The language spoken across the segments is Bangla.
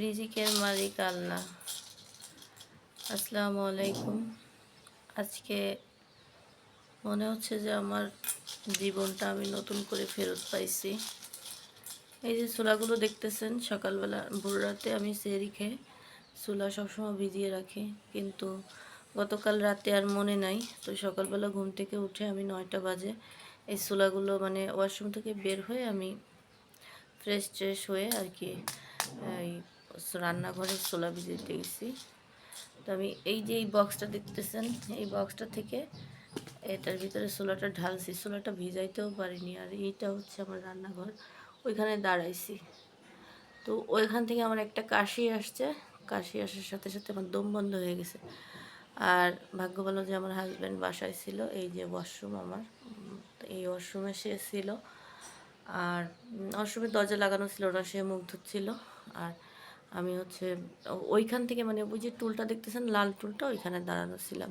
রিজিকের মালিক আল্লাহ। আসসালামু আলাইকুম। আজকে মনে হচ্ছে যে আমার জীবনটা আমি নতুন করে ফেরত পাইছি। এই যে চুলাগুলো দেখতেছেন, সকালবেলা ভোর রাতে আমি সেরি খেয়ে চুলা সবসময় ভিজিয়ে রাখি। কিন্তু গতকাল রাতে আর মনে নাই। তো সকালবেলা ঘুম থেকে উঠে আমি নয়টা বাজে এই চুলাগুলো মানে ওয়াশরুম থেকে বের হয়ে আমি ফ্রেশ ট্রেশ হয়ে আর কি এই রান্নাঘরে ছোলা ভিজাইতে গেছি তো আমি এই যে এই বক্সটা দেখতেছেন, এই বক্সটা থেকে এটার ভিতরে ছোলাটা ঢালছি। ছোলাটা ভিজাইতেও পারিনি আর এইটা হচ্ছে আমার রান্নাঘর। ওইখানে দাঁড়াইছি। তো ওইখান থেকে আমার একটা কাশি আসছে। কাশি আসার সাথে সাথে আমার দম বন্ধ হয়ে গেছে। আর ভাগ্য ভালো যে আমার হাজব্যান্ড বাসায় ছিল, এই যে ওয়াশরুম আমার। এই ওয়াশরুমে সে ছিল। আর ওয়াশরুমের দরজা লাগানো ছিল না, সে মুখ ধুচ্ছিল। আর আমি হচ্ছে ওইখান থেকে মানে ওই যে টুলটা দেখতেছেন, লাল টুলটা, ওইখানে দাঁড়ানো ছিলাম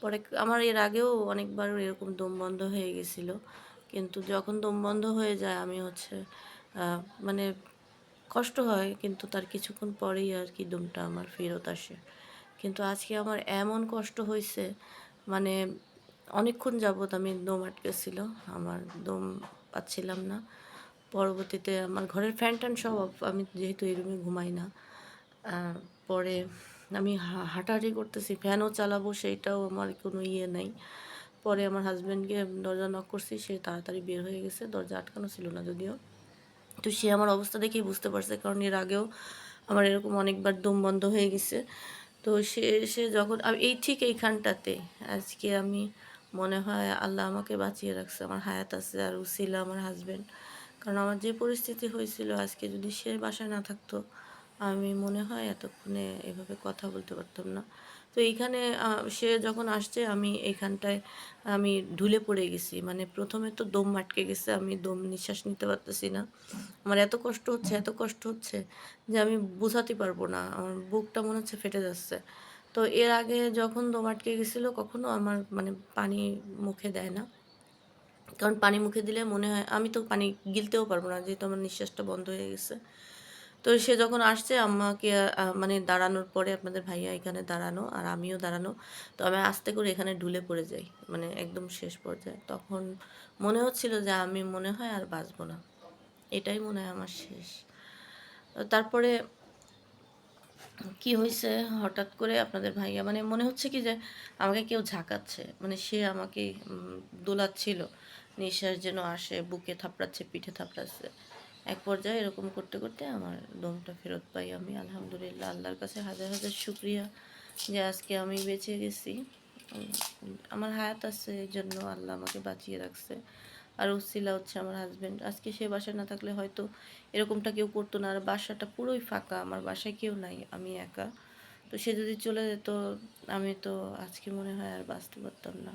পরে আমার এর আগেও অনেকবার এরকম দম বন্ধ হয়ে গেছিল। কিন্তু যখন দম বন্ধ হয়ে যায়, আমি হচ্ছে মানে কষ্ট হয়, কিন্তু তার কিছুক্ষণ পরেই আর কি দমটা আমার ফেরত আসে। কিন্তু আজকে আমার এমন কষ্ট হয়েছে মানে অনেকক্ষণ যাবত আমি দম আটকেছিল, আমার দম পাচ্ছিলাম না। পরবর্তীতে আমার ঘরের ফ্যান ট্যান সব আমি যেহেতু এই রুমে ঘুমাই না পরে আমি হাঁটাহাঁটি করতেছি, ফ্যানও চালাবো সেইটাও আমার কোনো ইয়ে নাই। পরে আমার হাজব্যান্ডকে দরজা নক করছি, সে তাড়াতাড়ি বের হয়ে গেছে, দরজা আটকানো ছিল না যদিও। তো সে আমার অবস্থা দেখেই বুঝতে পারছে, কারণ এর আগেও আমার এরকম অনেকবার দম বন্ধ হয়ে গেছে। তো সে সে যখন এই ঠিক এইখানটাতে আজকে আমি মনে হয় আল্লাহ আমাকে বাঁচিয়ে রাখছে, আমার হায়াত আছে আর উসিলা আমার হাজব্যান্ড কারণ আমার যে পরিস্থিতি হয়েছিল, আজকে যদি সে বাসায় না থাকতো, আমি মনে হয় এতক্ষণে এভাবে কথা বলতে পারতাম না। তো এইখানে সে যখন আসছে, আমি এইখানটায়, আমি ঢুলে পড়ে গেছি। মানে প্রথমে তো দম আটকে গেছে, আমি দম নিঃশ্বাস নিতে পারতেছি না। আমার এত কষ্ট হচ্ছে, এত কষ্ট হচ্ছে যে আমি বোঝাতে পারব না। আমার বুকটা মনে হচ্ছে ফেটে যাচ্ছে। তো এর আগে যখন দম আটকে গেছিল, কখনো আমার মানে পানি মুখে দেয় না। কারণ পানি মুখে দিলে মনে হয়, আমি তো পানি গিলতেও পারব না, যেহেতু আমার নিঃশ্বাসটা বন্ধ হয়ে গেছে। তো সে যখন আসছে, আমাকে মানে দাঁড়ানোর পরে আপনাদের ভাইয়া এখানে দাঁড়ানো আর আমিও দাঁড়ানো, তো আমি আস্তে করে এখানে ঢুলে পড়ে যাই মানে একদম শেষ পর্যায়ে। তখন মনে হচ্ছিল যে আমি মনে হয় আর বাঁচবো না, এটাই মনে হয় আমার শেষ। তারপরে কি হয়েছে? হঠাৎ করে আপনাদের ভাইয়া মানে মনে হচ্ছে কি যে আমাকে কেউ ঝাঁকাচ্ছে মানে সে আমাকে দোলাচ্ছিল। নিঃশ্বাস যেন আসে, বুকে থাপড়াচ্ছে, পিঠে থাপড়াচ্ছে। এক পর্যায়ে এরকম করতে করতে আমার দমটা ফেরত পাই আমি, আলহামদুলিল্লাহ, আল্লাহর কাছে হাজার হাজার শুক্রিয়া যে আজকে আমি বেঁচে গেছি। আমার হায়াত আছে, এই জন্য আল্লাহ আমাকে বাঁচিয়ে রাখছে। আর উসিলা হচ্ছে আমার হাজব্যান্ড আজকে সে বাসায় না থাকলে হয়তো এরকমটা কেউ করতো না। আর বাসাটা পুরোই ফাঁকা, আমার বাসায় কেউ নাই, আমি একা। তো সে যদি চলে যেত, আমি তো আজকে মনে হয় আর বাঁচতে পারতাম না।